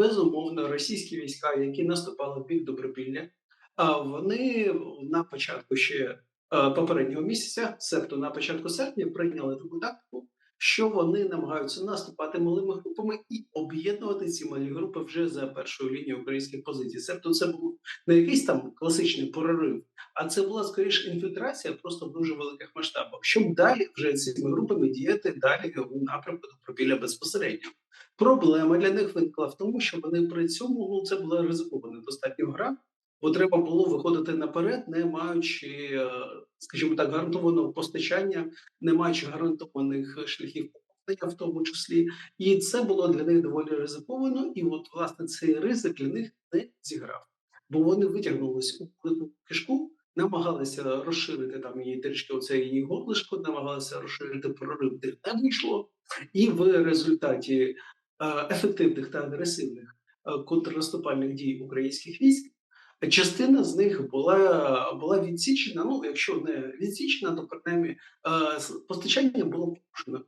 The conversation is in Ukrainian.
безумовно, російські війська, які наступали в бік Добропілля, а, вони на початку ще, е, попереднього місяця, себто на початку серпня, прийняли таку тактику, що вони намагаються наступати малими групами і об'єднувати ці малі групи вже за першою лінією українських позицій. Себто це був не якийсь там класичний прорив, а це була скоріше інфільтрація просто в дуже великих масштабах, щоб далі вже цими групами діяти далі у напрямку Добропілля безпосередньо. Проблема для них виникла в тому, що вони при цьому ну це була ризикована достатньо гра, бо треба було виходити наперед, не маючи, е, скажімо так, гарантованого постачання, не маючи гарантованих шляхів в тому числі, і це було для них доволі ризиковано. І от власне цей ризик для них не зіграв, бо вони витягнулись у кишку, намагалися розширити там її трішки. Оце її горлишко, намагалися розширити прорив, вийшло, і в результаті е, ефективних та агресивних е, контрнаступальних дій українських військ. Частина з них була була відсічена. Ну, якщо не відсічена, то принаймні е, постачання було порушено.